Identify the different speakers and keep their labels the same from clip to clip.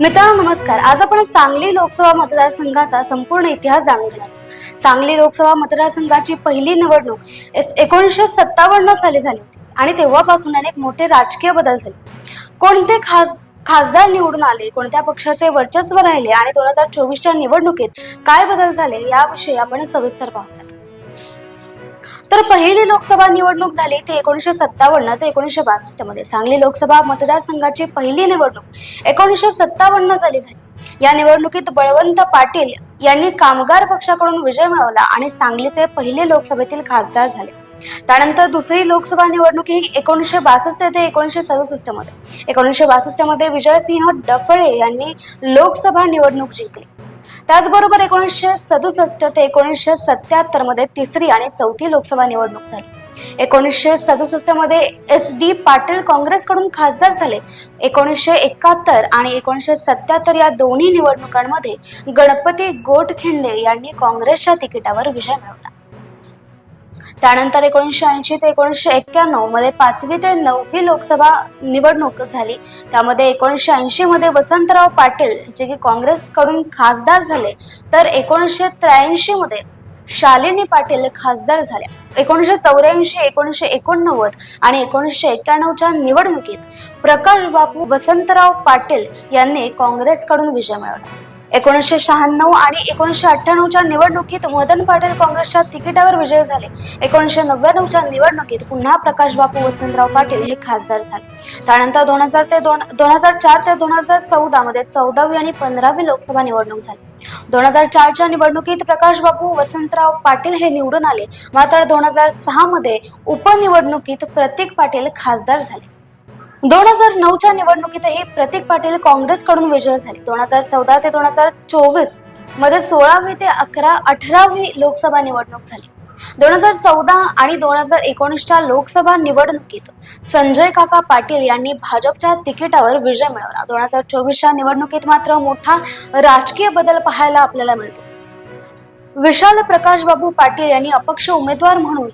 Speaker 1: मित्रांनो नमस्कार. आज आपण सांगली लोकसभा मतदारसंघाचा संपूर्ण इतिहास जाणून घेणार सांगली लोकसभा मतदारसंघाची पहिली निवडणूक एकोणीसशे सत्तावन्न साली झाली होती आणि तेव्हापासून अनेक मोठे राजकीय बदल झाले. कोणते खास खासदार निवडून आले कोणत्या पक्षाचे वर्चस्व राहिले आणि दोन हजार चोवीसच्या निवडणुकीत काय बदल झाले याविषयी आपण सविस्तर पाहतो तर पहिली लोकसभा निवडणूक झाली ती एकोणीसशे सत्तावन्न ते एकोणीसशे बासष्टमध्ये. सांगली लोकसभा मतदारसंघाची पहिली निवडणूक एकोणीसशे सत्तावन्न साली झाली. या निवडणुकीत बळवंत पाटील यांनी कामगार पक्षाकडून विजय मिळवला आणि सांगलीचे पहिले लोकसभेतील खासदार झाले. त्यानंतर दुसरी लोकसभा निवडणूक ही एकोणीसशे बासष्ट ते एकोणीसशे सदुसष्टमध्ये. एकोणीसशे बासष्टमध्ये विजयसिंह डफळे यांनी लोकसभा निवडणूक जिंकली. त्याचबरोबर एकोणीसशे सदुसष्ट ते एकोणीसशे सत्याहत्तरमध्ये तिसरी आणि चौथी लोकसभा निवडणूक झाली. एकोणीसशे सदुसष्टमध्ये एस डी पाटील काँग्रेसकडून खासदार झाले. एकोणीसशे एकाहत्तर आणि एकोणीसशे सत्याहत्तर या दोन्ही निवडणुकांमध्ये गणपती गोटखिंडे यांनी काँग्रेसच्या तिकिटावर विजय मिळवला. त्यानंतर एकोणीसशे ऐंशी ते एकोणीसशे एक्क्याण्णवमध्ये पाचवी ते नववी लोकसभा निवडणूक झाली. त्यामध्ये एकोणीसशे ऐंशी मध्ये वसंतराव पाटील जे की काँग्रेसकडून खासदार झाले तर एकोणीसशे त्र्याऐंशी मध्ये शालिनी पाटील खासदार झाल्या. एकोणीसशे चौऱ्याऐंशी एकोणीसशे एकोणनव्वद आणि एकोणीसशे एक्क्याण्णवच्या निवडणुकीत प्रकाश बापू वसंतराव पाटील यांनी काँग्रेसकडून विजय मिळवला. एकोणीसशे शहाण्णव आणि एकोणीसशे अठ्ठ्याण्णवच्या निवडणुकीत मदन पाटील काँग्रेसच्या तिकिटावर विजय झाले. एकोणीसशे नव्याण्णवच्या निवडणुकीत पुन्हा प्रकाश बापू वसंतराव पाटील हे खासदार झाले. त्यानंतर दोन हजार ते दोन दोन हजार चार ते दोन हजार चौदा मध्ये चौदावी आणि पंधरावी लोकसभा निवडणूक झाली. दोन हजार चारच्या निवडणुकीत प्रकाश बापू वसंतराव पाटील हे निवडून आले. मात्र दोन हजार सहा मध्ये उपनिवडणुकीत प्रतीक पाटील खासदार झाले. दोन हजार नऊच्या निवडणुकीतही प्रतीक पाटील काँग्रेसकडून विजय झाले. दोन हजार चौदा ते दोन हजार चोवीसमध्ये सोळावी ते अकरा अठरावी लोकसभा निवडणूक झाली. दोन हजार चौदा आणि दोन हजार एकोणीसच्या लोकसभा निवडणुकीत संजय काका पाटील यांनी भाजपच्या तिकिटावर विजय मिळवला. दोन हजार चोवीसच्या निवडणुकीत मात्र मोठा राजकीय बदल पाहायला आपल्याला मिळतो. विशाल प्रकाश बाबू पाटील यांनी अपक्ष उमेदवार म्हणून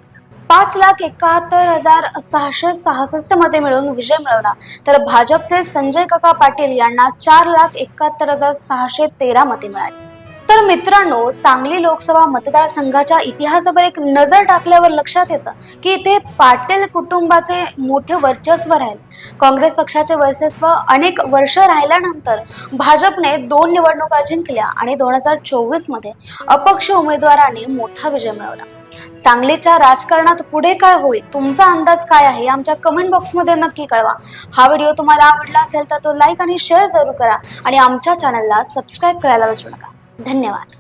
Speaker 1: पाच लाख एकाहत्तर हजार सहाशे सहासष्टमध्ये मिळून विजय मिळवला. तर भाजपचे संजय काका पाटील यांना चार लाख एकाहत्तर हजार सहाशे तेरा मते मिळाली. तर मित्रांनो सांगली लोकसभा मतदारसंघाच्या इतिहासावर एक नजर टाकल्यावर लक्षात येतं की इथे पाटील कुटुंबाचे मोठे वर्चस्व राहील. काँग्रेस पक्षाचे वर्चस्व अनेक वर्ष राहिल्यानंतर भाजपने दोन निवडणुका जिंकल्या आणि दोन हजार चोवीसमध्ये अपक्ष उमेदवाराने मोठा विजय मिळवला. सांगलीच्या राजकारणात पुढे काय होईल तुमचा अंदाज काय आहे आमच्या कमेंट बॉक्समध्ये नक्की कळवा. हा व्हिडिओ तुम्हाला आवडला असेल तर तो लाईक आणि शेअर जरूर करा. आणि आमच्या चॅनलला सबस्क्राईब करायला विसरू नका. धन्यवाद.